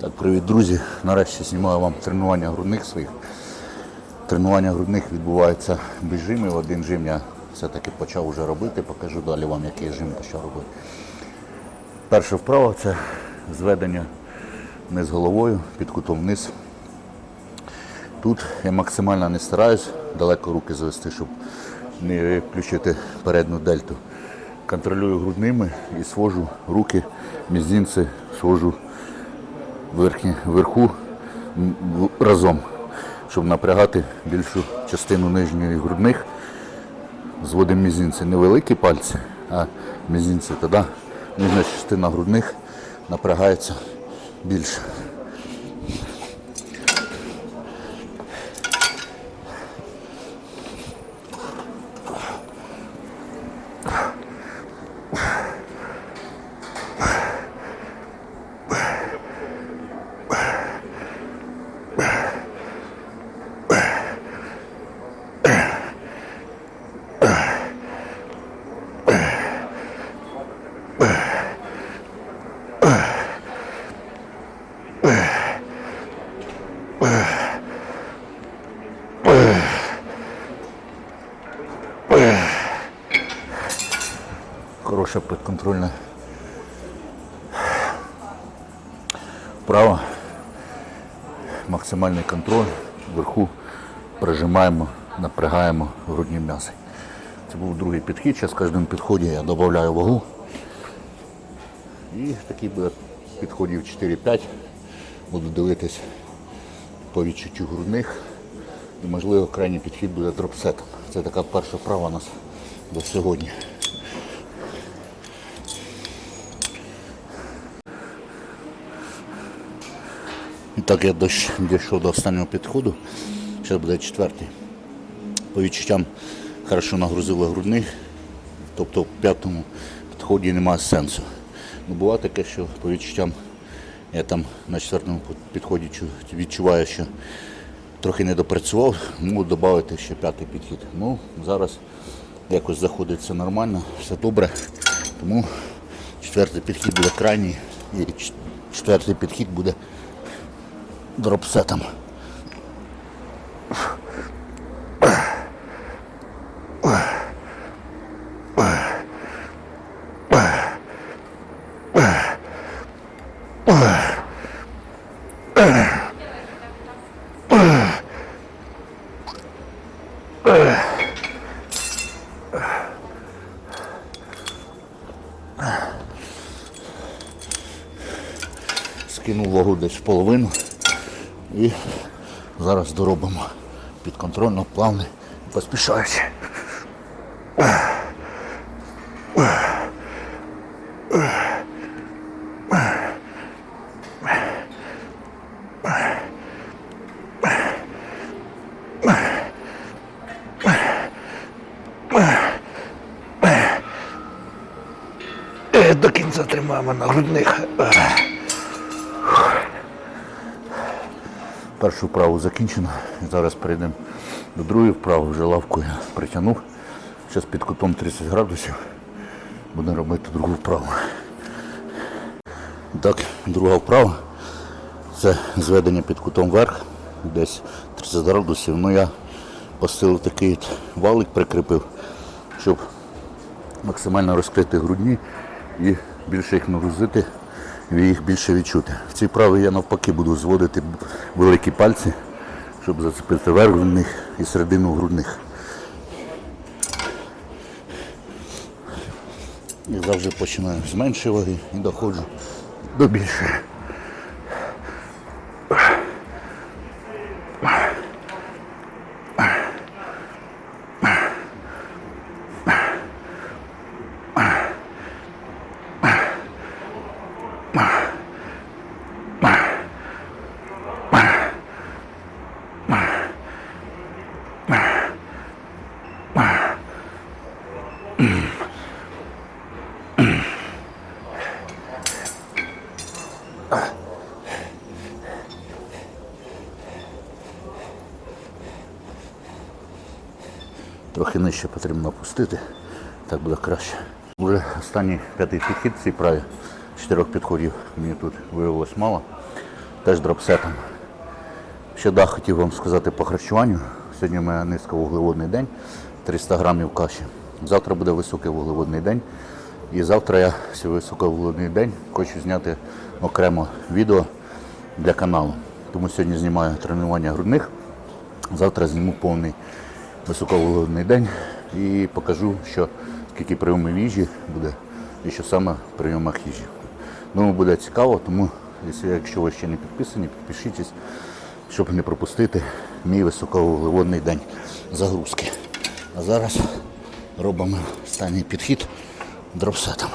Так, привіт, друзі. Нарешті знімаю вам тренування грудних своїх. Тренування грудних відбувається без жимів. Один жим я все-таки почав вже робити. Покажу далі вам, який жим почав робити. Перша вправа це зведення вниз головою, під кутом вниз. Тут я максимально не стараюсь далеко руки завести, щоб не включити передню дельту. Контролюю грудними і свожу руки, мізинці, свожу верхні, верху разом, щоб напрягати більшу частину нижньої грудних. Зводимо мізинці. Не великі пальці, а мізинці. Тоді нижня частина грудних напрягається більше. Хороша підконтрольна вправа. Максимальний контроль. Вверху прижимаємо, напрягаємо грудні м'язи. Це був другий підхід. Зараз в кожному підході я додаю вагу. І такий буде підходів 4-5. Буду дивитись по відчуттю грудних. І можливо крайній підхід буде дропсетом. Це така перша вправа у нас до сьогодні. Так я дійшов до останнього підходу. Зараз буде четвертий. По відчуттям хорошо нагрузили грудних, тобто в п'ятому підході немає сенсу. Ну, буває таке, що по відчуттям я там на четвертому підході відчуваю, що трохи не допрацював, можу додати ще п'ятий підхід. Ну, зараз якось заходить все нормально, все добре. Тому четвертий підхід буде крайній і четвертий підхід буде дропсетом. Скинув вагу десь в половину і зараз доробимо підконтрольно, плавно, поспішаючи. Е, До кінця тримаємо на грудних. Першу вправу закінчено. Зараз перейдемо до другої вправи. Вже лавку я притягнув. Зараз під кутом 30 градусів. Будемо робити другу вправу. Так, друга вправа. Це зведення під кутом вверх, десь 30 градусів. Ну я постелив такий валик прикріпив, щоб максимально розкрити грудні і більше їх нагрузити, їх більше відчути. В цій вправі я навпаки буду зводити великі пальці, щоб зацепити верх грудних і середину грудних. І завжди починаю з меншої ваги і доходжу до більшої. Трохи нижче потрібно опустити, так буде краще. Уже останній п'ятий підхід в цій праві. Чотирьох підходів мені тут виявилось мало. теж дропсетом. Ще да, хотів вам сказати по харчуванню. Сьогодні у мене низьковуглеводний день, 300 грамів каші. Завтра буде високий вуглеводний день. І завтра я свій високовуглеводний день хочу зняти окремо відео для каналу. Тому сьогодні знімаю тренування грудних. Завтра зніму повний високовуглеводний день і покажу, що скільки прийомів їжі буде і що саме в прийомах їжі. Думаю, буде цікаво, тому якщо- ви ще не підписані, підпишіться, щоб не пропустити мій високовуглеводний день загрузки. А зараз робимо останній підхід дропсетом.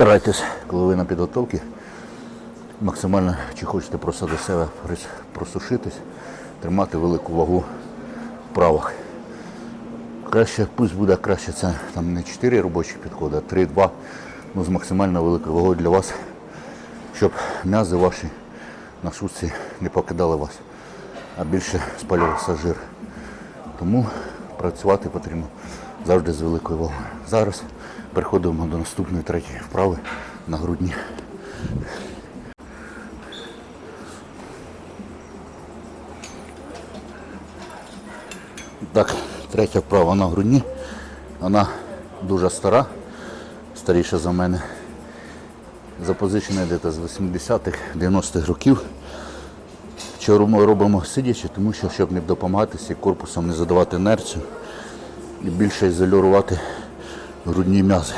Старайтесь, коли ви на підготовці, максимально, чи хочете просто до себе просушитись, тримати велику вагу в правах. Краще, пусть буде краще це там не 4 робочі підходи, а 3-2, ну з максимально великою вагою для вас, щоб м'язи ваші на шутці не покидали вас, а більше спалювався жир. Тому працювати потрібно завжди з великою вагою. Зараз переходимо до наступної третьої вправи на грудні. Так, третя вправа на грудні. Вона дуже стара, старіша за мене. Запозичена десь з 80-х, 90-х років. Чого ми робимо сидячи, тому що щоб не допомагатися корпусом, не задавати інерцію і більше ізолювати грудні м'язи.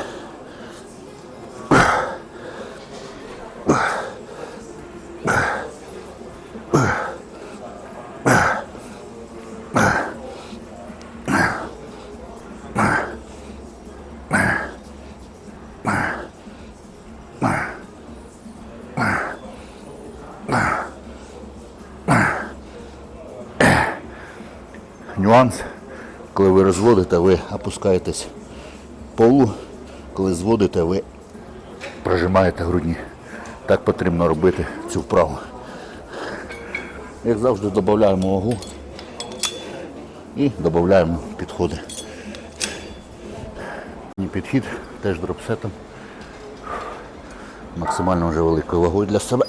Нюанс, коли ви розводите, ви опускаєтесь полу, коли зводите, ви прожимаєте грудні. Так потрібно робити цю вправу. Як завжди, додаємо вагу і додаємо підходи. Підхід теж дропсетом. Максимально вже великою вагою для себе.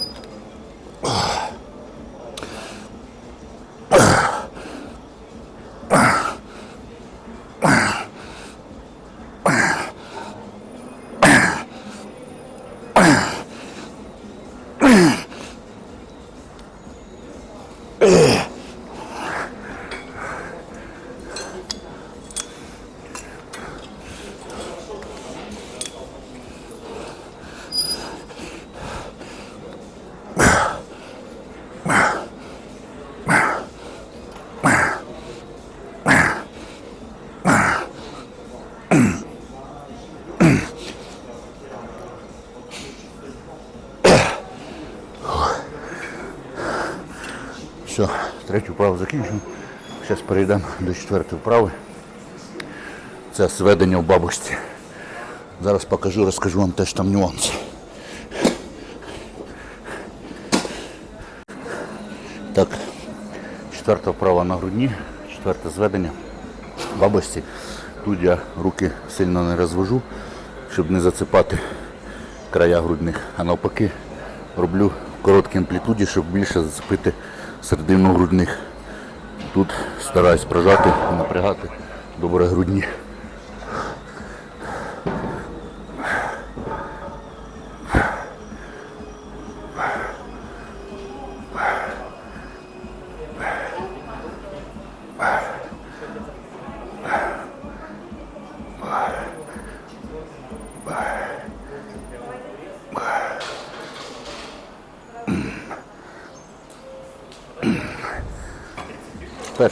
Все, третю вправу закінчимо. Зараз перейдемо до четвертої вправи. Це сведення в бабушці. Зараз покажу, розкажу вам теж там нюанси. Так, четверта вправа на грудні, четверте зведення бабочці. Тут я руки сильно не розвожу, щоб не зацепати края грудних, а навпаки роблю в короткій амплітуді, щоб більше зацепити середину грудних. Тут стараюсь прожати напрягати добре грудні.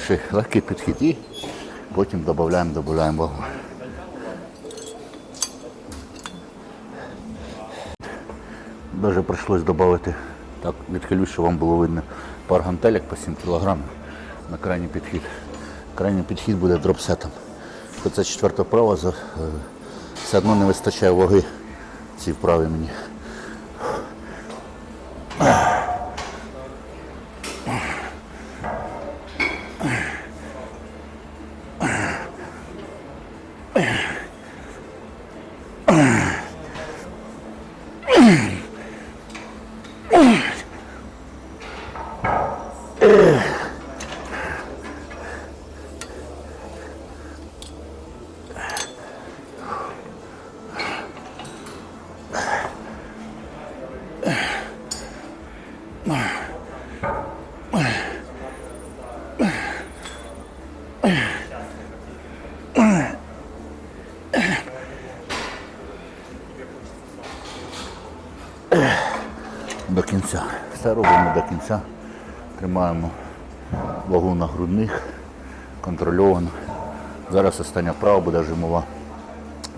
Перший легкий підхід і потім додаємо, додаємо вагу. Даже прийшлось додати, так відхилю, щоб вам було видно, пар гантелек по 7 кг на крайній підхід. Крайній підхід буде дропсетом. Це четверта вправа, е, все одно не вистачає ваги цій вправі мені. До кінця. Все робимо до кінця. Тримаємо вагу на грудних, контрольовано. Зараз остання вправа буде жимова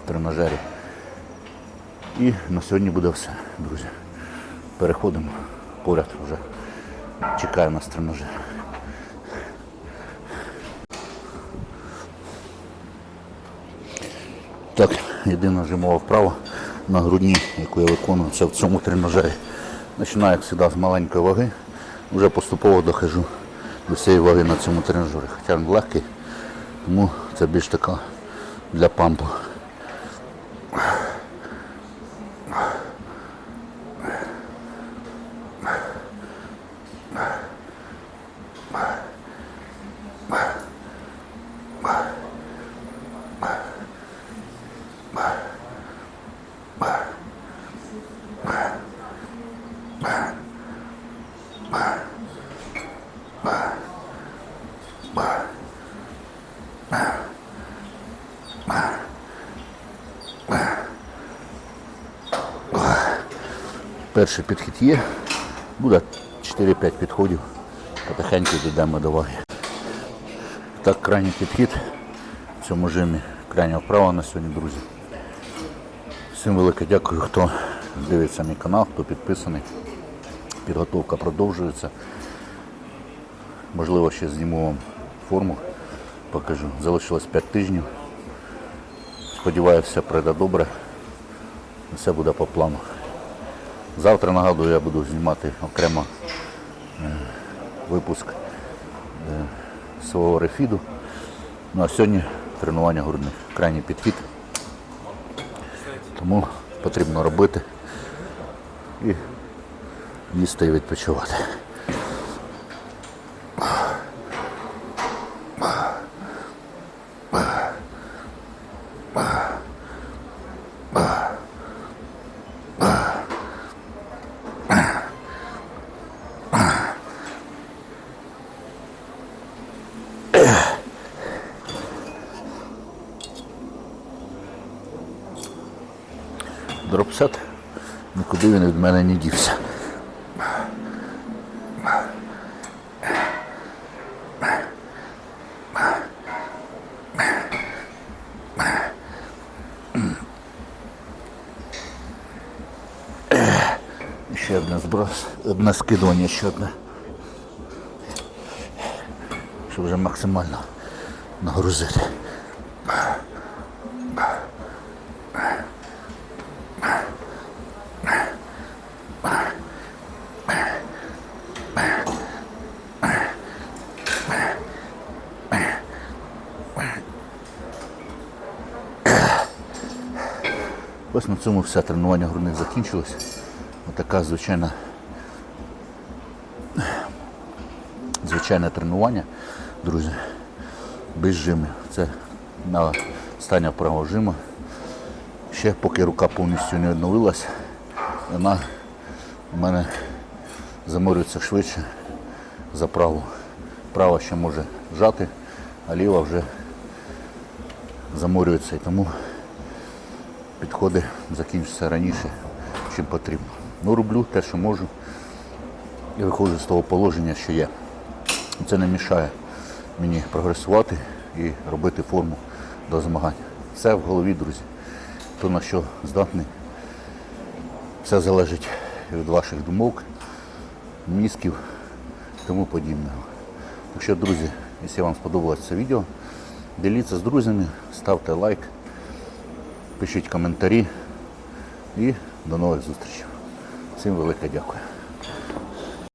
в тренажері. І на сьогодні буде все, друзі. Переходимо поряд вже. Чекає нас тренажер. Так, єдина жимова вправа на грудні, яку я виконую, це в цьому тренажері. Починаю, як завжди, з маленької ваги. Вже поступово дохожу до цієї ваги на цьому тренажері. Хоча він легкий, тому це більш така для пампу. Перший підхід є. Буде 4-5 підходів. Потихеньку дійдемо до ваги. Так, крайній підхід в цьому жимі. Крайня вправа на сьогодні, друзі. Всім велике дякую, хто дивиться мій канал, хто підписаний. Підготовка продовжується. Можливо, ще зніму вам форму, покажу. Залишилось 5 тижнів. Сподіваюся, все пройде добре. Все буде по плану. Завтра, нагадую, я буду знімати окремо е, випуск е, свого рефіду. Ну а сьогодні тренування грудних. Крайній підхід. Тому потрібно робити і їсти і відпочивати. Дропсет, нікуди він від мене не дівся. Ще одне зброс, одне скидування, ще одне. Щоб вже максимально нагрузити. Цьому все тренування грудних закінчилось. Отака звичайна звичайне тренування, друзі, без жимів. Це на стання правого жима. Ще поки рука повністю не відновилась, вона в мене заморюється швидше за праву. Права ще може жати, а ліва вже заморюється і тому підходи закінчаться раніше, чим потрібно. Ну, роблю те, що можу, і виходжу з того положення, що є. Це не мішає мені прогресувати і робити форму до змагань. Все в голові, друзі. То на що здатний. Все залежить від ваших думок, мізків і тому подібного. Так що, друзі, якщо вам сподобалось це відео, діліться з друзями, ставте лайк, пишіть коментарі і до нових зустрічей. Всім велике дякую.